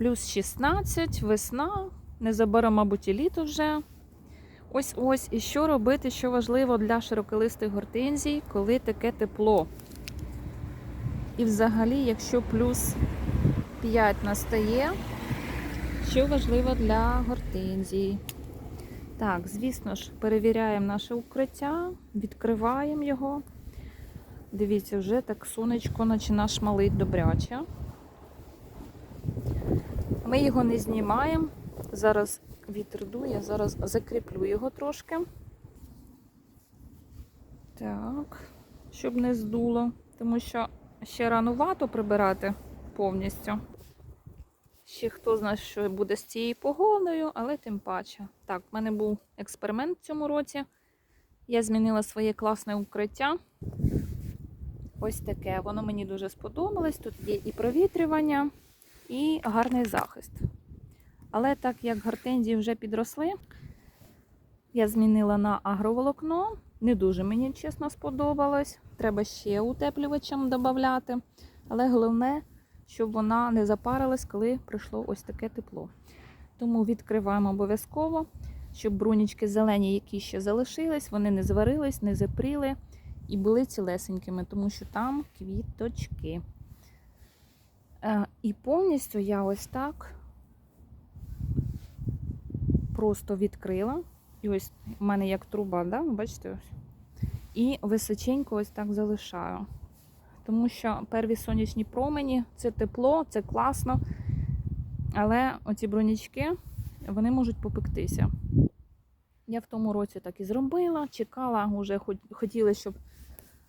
Плюс 16, весна, незабаром, мабуть, і літо вже. Ось ось. І що робити, що важливо для широколистих гортензій, коли таке тепло. І взагалі, якщо плюс 5 настає, що важливо для гортензій. Так, звісно ж, перевіряємо наше укриття, відкриваємо його. Дивіться, вже так сонечко починає шмалить добряче. Ми його не знімаємо. Зараз вітер дує, зараз закріплю його трошки. Так, щоб не здуло, тому що ще ранувато прибирати повністю. Ще хто знає, що буде з цією погодою, але тим паче. Так, в мене був експеримент в цьому році. Я змінила своє класне укриття. Ось таке. Воно мені дуже сподобалось. Тут є і провітрювання, і гарний захист. Але так як гортензії вже підросли, я змінила на агроволокно. Не дуже мені чесно сподобалось. Треба ще утеплювачем додати. Але головне, щоб вона не запарилась, коли прийшло ось таке тепло. Тому відкриваємо обов'язково, щоб брунічки зелені, які ще залишились, вони не зварились, не запріли і були цілесенькими, тому що там квіточки. І повністю я ось так просто відкрила. І ось в мене як труба, да? бачите? І височенько ось так залишаю. Тому що перві сонячні промені це тепло, це класно. Але оці бронячки вони можуть попектися. Я в тому році так і зробила, чекала, вже хотіла, щоб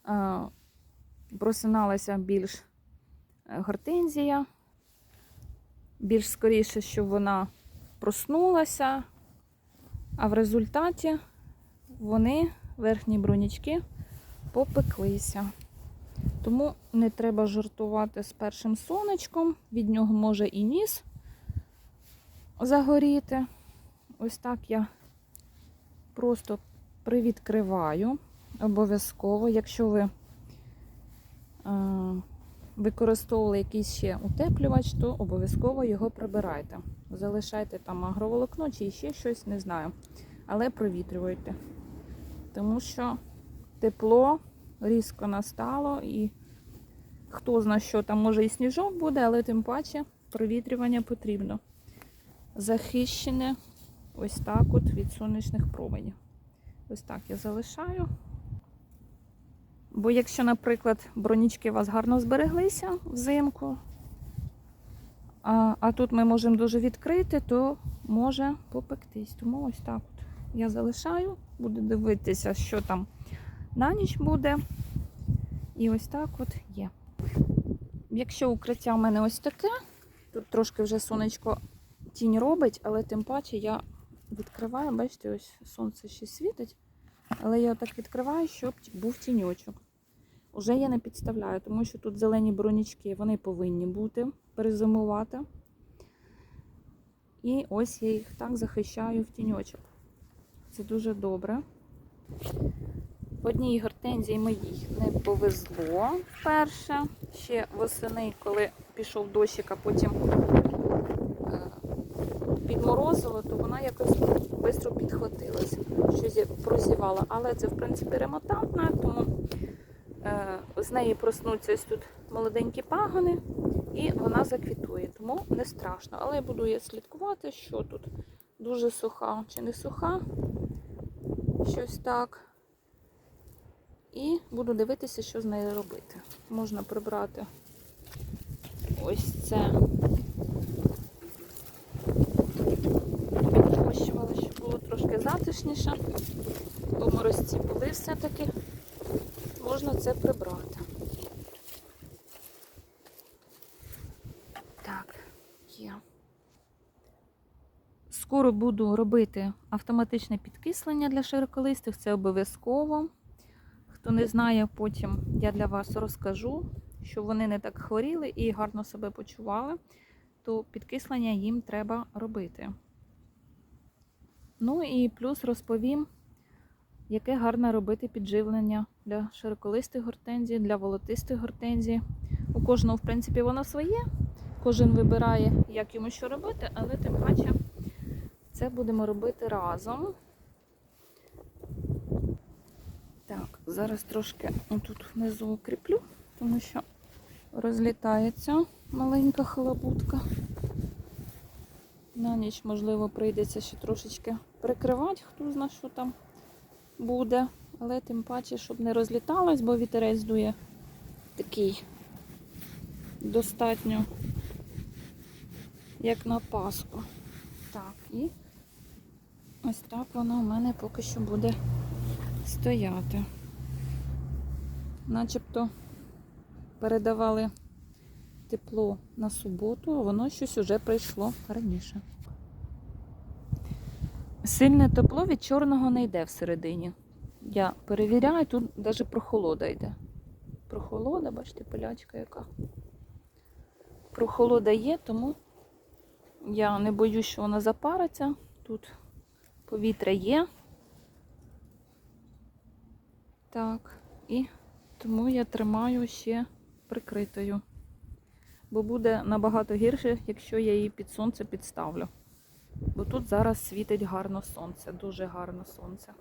е, просиналася більш гортензія, більш скоріше, щоб вона проснулася, а в результаті вони, верхні бронячки, попеклися. Тому не треба жартувати з першим сонечком, від нього може і ніс загоріти. Ось так я просто привідкриваю обов'язково, якщо ви е, використовували якийсь ще утеплювач, то обов'язково його прибирайте. Залишайте там агроволокно чи ще щось, не знаю. Але провітрюйте. Тому що тепло різко настало і хто знає, що там може і сніжок буде, але тим паче провітрювання потрібно. Захищене ось так от від сонячних променів. Ось так я залишаю. Бо якщо, наприклад, бронічки у вас гарно збереглися взимку, а, а тут ми можемо дуже відкрити, то може попектись. Тому ось так от я залишаю, буду дивитися, що там на ніч буде. І ось так от є. Якщо укриття в мене ось таке, тут трошки вже сонечко тінь робить, але тим паче я відкриваю, бачите, ось сонце ще світить. Але я так відкриваю, щоб був тіньочок. Уже я не підставляю, тому що тут зелені бронічки, вони повинні бути перезимувати. І ось я їх так захищаю в тіньочок. Це дуже добре. Одній гортензії моїй не повезло вперше. Ще восени, коли пішов дощик, а потім е, підморозило, то вона якось швидко підхватилася. Щось я прозівала. Але це, в принципі, ремонтантна, тому е, з неї проснуться ось тут молоденькі пагони, і вона заквітує. Тому не страшно. Але я буду я слідкувати, що тут дуже суха чи не суха. Щось так. І буду дивитися, що з нею робити. Можна прибрати ось це. Затишніше. Бо морозці були все-таки. Можна це прибрати. Так, є. Скоро буду робити автоматичне підкислення для широколистих, це обов'язково. Хто не знає, потім я для вас розкажу, щоб вони не так хворіли і гарно себе почували, то підкислення їм треба робити. Ну і плюс розповім, яке гарне робити підживлення для широколистих гортензій, для волотистих гортензій. У кожного, в принципі, воно своє, кожен вибирає, як йому що робити, але тим паче це будемо робити разом. Так, зараз трошки тут внизу укріплю, тому що розлітається маленька халабутка. На ніч, можливо, прийдеться ще трошечки прикривати, хто знає, що там буде. Але тим паче, щоб не розліталось, бо вітерець дує такий достатньо, як на Пасху. Так, і ось так воно у мене поки що буде стояти. Начебто передавали тепло на суботу, воно щось уже прийшло раніше. Сильне тепло від чорного не йде всередині. Я перевіряю, тут навіть прохолода йде. Прохолода, бачите, пилячка яка. Прохолода є, тому я не боюсь, що вона запариться. Тут повітря є. Так, і тому я тримаю ще прикритою. Бо буде набагато гірше, якщо я її під сонце підставлю. Бо тут зараз світить гарно сонце, дуже гарно сонце.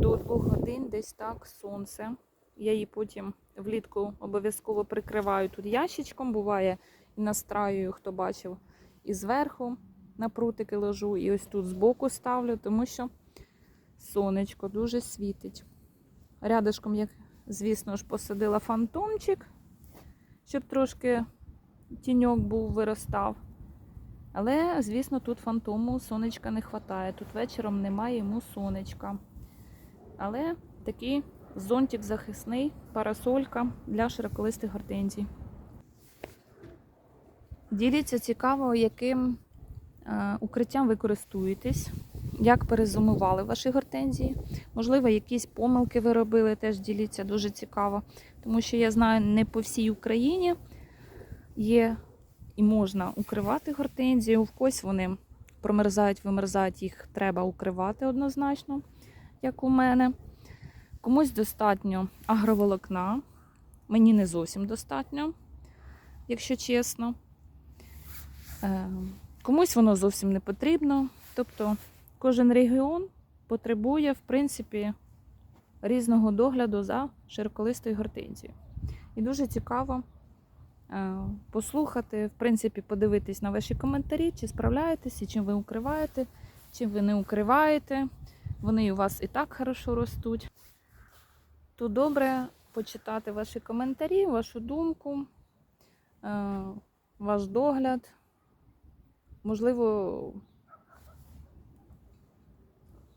До двох годин десь так сонце. Я її потім влітку обов'язково прикриваю тут ящичком, буває і настраюю, хто бачив, і зверху на прутики ложу, і ось тут збоку ставлю, тому що сонечко дуже світить. Рядышком, як, звісно ж, посадила фантомчик, щоб трошки тіньок був, виростав. Але, звісно, тут фантому сонечка не вистачає. Тут вечором немає йому сонечка. Але такий зонтик захисний, парасолька для широколистих гортензій. Діліться цікаво, яким е, укриттям ви користуєтесь, як перезимували ваші гортензії. Можливо, якісь помилки ви робили, теж діліться дуже цікаво. Тому що я знаю, не по всій Україні є і можна укривати гортензію. В когось вони промерзають, вимерзають, їх треба укривати однозначно, як у мене. Комусь достатньо агроволокна. Мені не зовсім достатньо, якщо чесно. Е, Комусь воно зовсім не потрібно. Тобто кожен регіон потребує, в принципі, різного догляду за широколистою гортензією. І дуже цікаво е, послухати, в принципі, подивитись на ваші коментарі, чи справляєтесь, і чим ви укриваєте, чим ви не укриваєте. Вони у вас і так хорошо ростуть. То добре почитати ваші коментарі, вашу думку, е, ваш догляд. Можливо,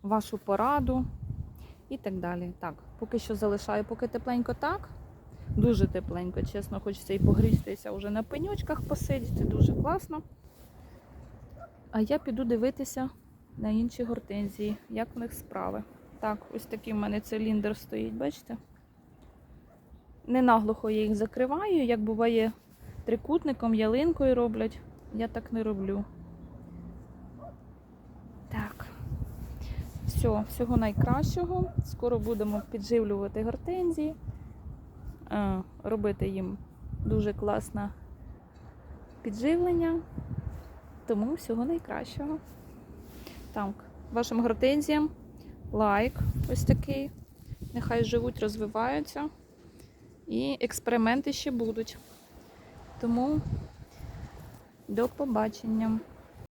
вашу пораду і так далі. Так, поки що залишаю, поки тепленько так. Дуже тепленько, чесно, хочеться і погрістися вже на пеньочках посидіти, дуже класно. А я піду дивитися на інші гортензії, як в них справи. Так, ось такий в мене циліндр стоїть, бачите? Не наглухо я їх закриваю, як буває трикутником, ялинкою роблять. Я так не роблю. Так. Все, всього найкращого. Скоро будемо підживлювати гортензії, е, робити їм дуже класне підживлення. Тому всього найкращого. Так, вашим гортензіям лайк ось такий. Нехай живуть, розвиваються. І експерименти ще будуть. Тому до побачення.